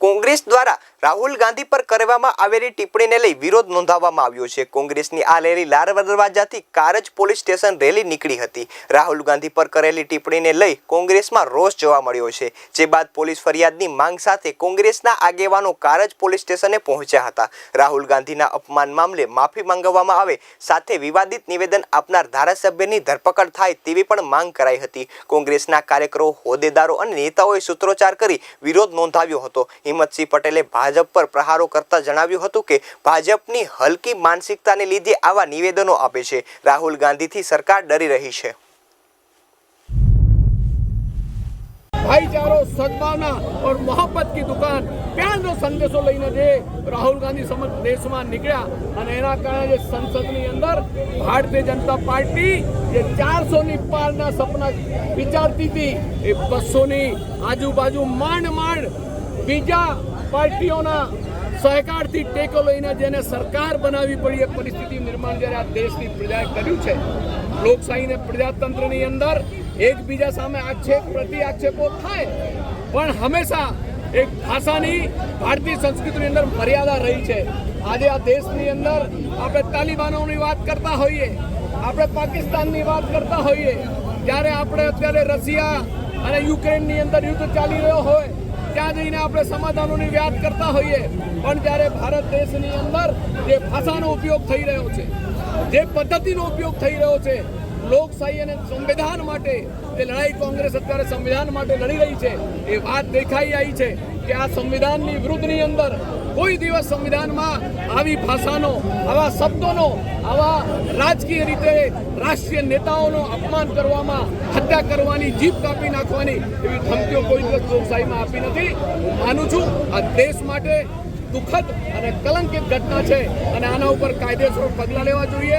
કોંગ્રેસ દ્વારા રાહુલ ગાંધી પર કરવામાં આવેલી ટિપ્પણીને લઈ વિરોધ નોંધાવવામાં આવ્યો છે. કોંગ્રેસની આ રેલી લાર દરવાજાથી કારજ પોલીસ સ્ટેશન રેલી નીકળી હતી. રાહુલ ગાંધી પર કરેલી ટિપ્પણીને લઈ કોંગ્રેસમાં રોષ જોવા મળ્યો છે. જે બાદ પોલીસ ફરિયાદની માંગ સાથે કોંગ્રેસના આગેવાનો કારજ પોલીસ સ્ટેશને પહોંચ્યા હતા. રાહુલ ગાંધીના અપમાન મામલે માફી માંગવામાં આવે, સાથે વિવાદિત નિવેદન આપનાર ધારાસભ્યની ધરપકડ થાય તેવી પણ માંગ કરાઈ હતી. કોંગ્રેસના કાર્યકરો, હોદ્દેદારો અને નેતાઓએ સૂત્રોચ્ચાર કરી વિરોધ નોંધાવ્યો હતો. હિંમતસિંહ પટેલે ભાજપ પર પ્રહારો કરતા જણાવ્યું હતું કે ભાજપની હલકી માનસિકતાને લીધે આવા નિવેદનો આપે છે. રાહુલ ગાંધીથી સરકાર ડરી રહી છે. ભાઈચારો, સદભાવના और મોહબ્બત કી દુકાન પ્યારનો સંદેશો લઈને જે રાહુલ ગાંધી સમગ્ર દેશમાં નીકળ્યા અને એના કારણે જે સંસદની અંદર ભારતીય જનતા પાર્ટી જે ચારસો ની પારના સપના વિચારતી હતી, એ બસોની આજુબાજુ માંડ માંડ બીજા પાર્ટીઓના સહકારથી ટેકો લઈને જેને સરકાર બનાવવી પડી એ પરિસ્થિતિ નિર્માણ જ્યારે આ દેશની પ્રજાએ કર્યું છે, લોકશાહીને પ્રજાતંત્રની અંદર એકબીજા સામે આક્ષેપ પ્રતિ આક્ષેપો થાય, પણ હંમેશા એક ભાષાની ભારતીય સંસ્કૃતિની અંદર મર્યાદા રહી છે. આજે આ દેશની અંદર આપણે તાલિબાનોની વાત કરતા હોઈએ, આપણે પાકિસ્તાનની વાત કરતા હોઈએ, જ્યારે આપણે અત્યારે રશિયા અને યુક્રેનની અંદર યુદ્ધ ચાલી રહ્યો હોય ત્યાં જઈને આપણે સમાધાનોની વાત કરતા હોઈએ. પણ જ્યારે ભારત દેશની અંદર જે ભાષાનો ઉપયોગ થઈ રહ્યો છે, જે પદ્ધતિનો ઉપયોગ થઈ રહ્યો છે લોકશાહી અને સંવિધાન માટે જે લડાઈ કોંગ્રેસ અત્યારે સંવિધાન માટે લડી રહી છે, એ વાત દેખાઈ આવી છે કે આ સંવિધાનની વિરુદ્ધની અંદર કોઈ દિવસ સંવિધાનમાં આવી ભાષાનો, આવા શબ્દોનો આવા રાજકીય રીતે રાષ્ટ્રીય નેતાઓનો અપમાન કરવામાં, હત્યા કરવાની જીભ કાપી નાખવાની એવી ધમકીઓ કોઈ દિવસ લોકશાહીમાં આપી નથી. હું માનું છું આ દેશ માટે દુઃખદ અને કલંકિત ઘટના છે અને આના ઉપર કાયદેસર પગલાં લેવા જોઈએ.